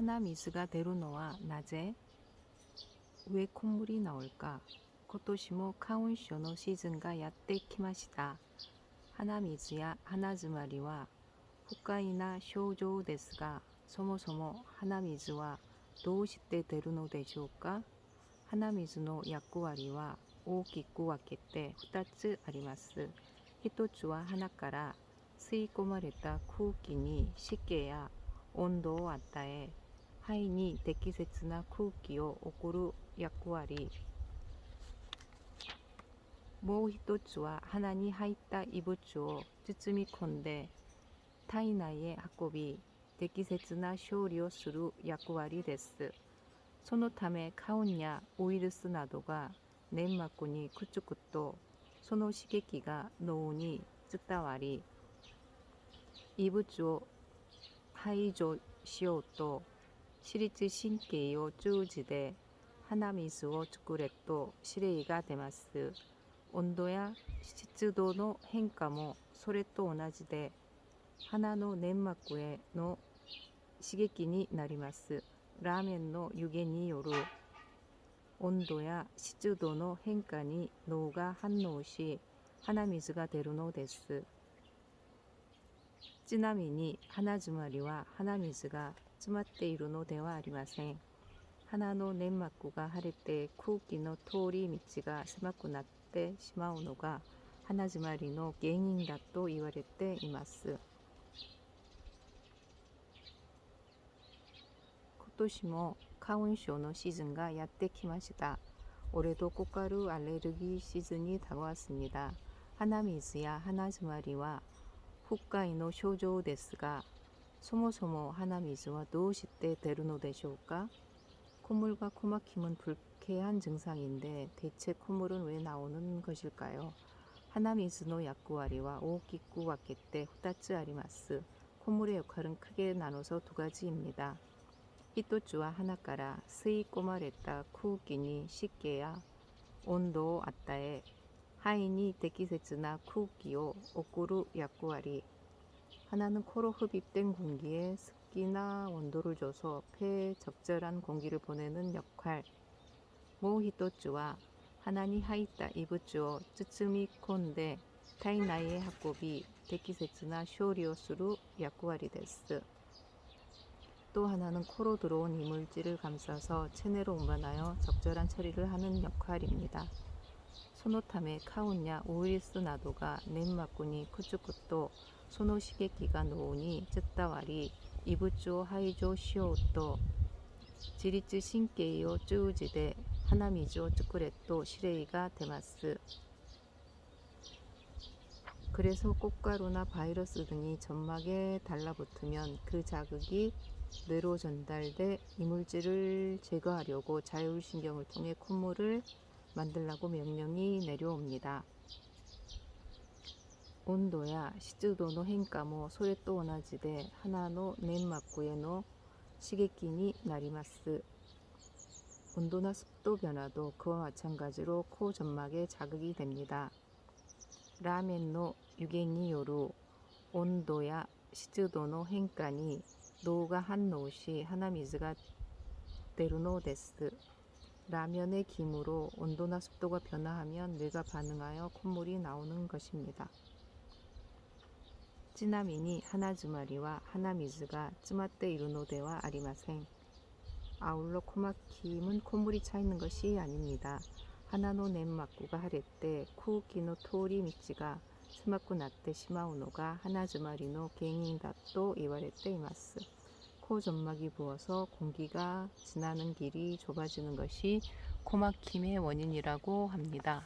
하나 미스가 데루노와 낮에 왜 콧물이 나올까? 今年も花粉症のシーズンがやってきました。鼻水や鼻詰まりは不快な症状ですが、そもそも鼻水はどうして出るのでしょうか鼻水の役割は大きく分けて2つあります。1つは鼻から吸い込まれた空気に湿気や温度を与え、 肺に適切な空気を送る役割。もう一つは鼻に入った異物を包み込んで体内へ運び適切な処理をする役割です。そのため花粉やウイルスなどが粘膜にくっつくとその刺激が脳に伝わり異物を排除しようと自律神経を通じて鼻水を作れと指令が出ます。温度や湿度の変化もそれと同じで鼻の粘膜への刺激になります。ラーメンの湯気による温度や湿度の変化に脳が反応し鼻水が出るのです。ちなみに鼻詰まりは鼻水が詰まっているのではありません。鼻の粘膜が腫れて空気の通り道が狭くなってしまうのが鼻詰まりの原因だと言われています。今年も花粉症のシーズンがやってきました。올해도 꽃가루 알레르기 시즌이 다가왔습니다. 하나미즈야 하나즈 마리와 후카이노 쇼조 ですが、そもそも鼻水はどうして出るのでしょうか 콧물과 코막힘은 불쾌한 증상인데 대체 콧물은 왜 나오는 것일까요? 하나미즈노 약구와리와 오기쿠 와케테 후다츠 아리마스 콧물의 역할은 크게 나눠서 두 가지입니다. 히토츠와 하나까라 스이 꼬마레타 쿠우키니 식게야 온도 아따에 하이니 데키세츠나 쿠우키오 오쿠루 약구와리 하나는 코로 흡입된 공기에 습기나 온도를 줘서 폐에 적절한 공기를 보내는 역할. 모 히토츠와 하나니 하이타 이부츠오 쯔츠미 콘데 타이나이의 합법이 데키세츠나 쇼리오스루 야쿠와리 데스. 또 하나는 코로 들어온 이물질을 감싸서 체내로 운반하여 적절한 처리를 하는 역할입니다. 소노타메 카운야 우이리스 나도가 넷마꾸니 쿠츠쿠또 소노 시게키가 노우니 쯔따와리 이부츠오 하이조 시오또 지리츠 신케이오 쯔우지데 하나미조 쯔쿠레또 시레이가 데마스. 그래서 꽃가루나 바이러스 등이 점막에 달라붙으면 그 자극이 뇌로 전달돼 이물질을 제거하려고 자율신경을 통해 콧물을 만들라고 명령이 내려옵니다. 온도야 시즈도노 행가모 소레또 오나지데 하나노 넷마쿠에노 시계끼니 나리마스 온도나 습도 변화도 그와 마찬가지로 코 점막에 자극이 됩니다. 라멘노 유겐이 요루 온도야 시즈도노 행가니 노가 한노시 하나미즈가 데르노데스 라면의 김으로 온도나 습도가 변화하면 뇌가 반응하여 콧물이 나오는 것입니다. 찌나미니 하나주마리와 하나미즈가 쯔마떼 이루노데와 아리마생. 아울러 코막힘은 콧물이 차 있는 것이 아닙니다. 하나노 넷마쿠가 하레때 쿠우키노 토리 미치가 스마쿠 나떼 시마우노가 하나주마리노 갱인다 또 이와레떼 이마스. 코 점막이 부어서 공기가 지나는 길이 좁아지는 것이 코막힘의 원인이라고 합니다.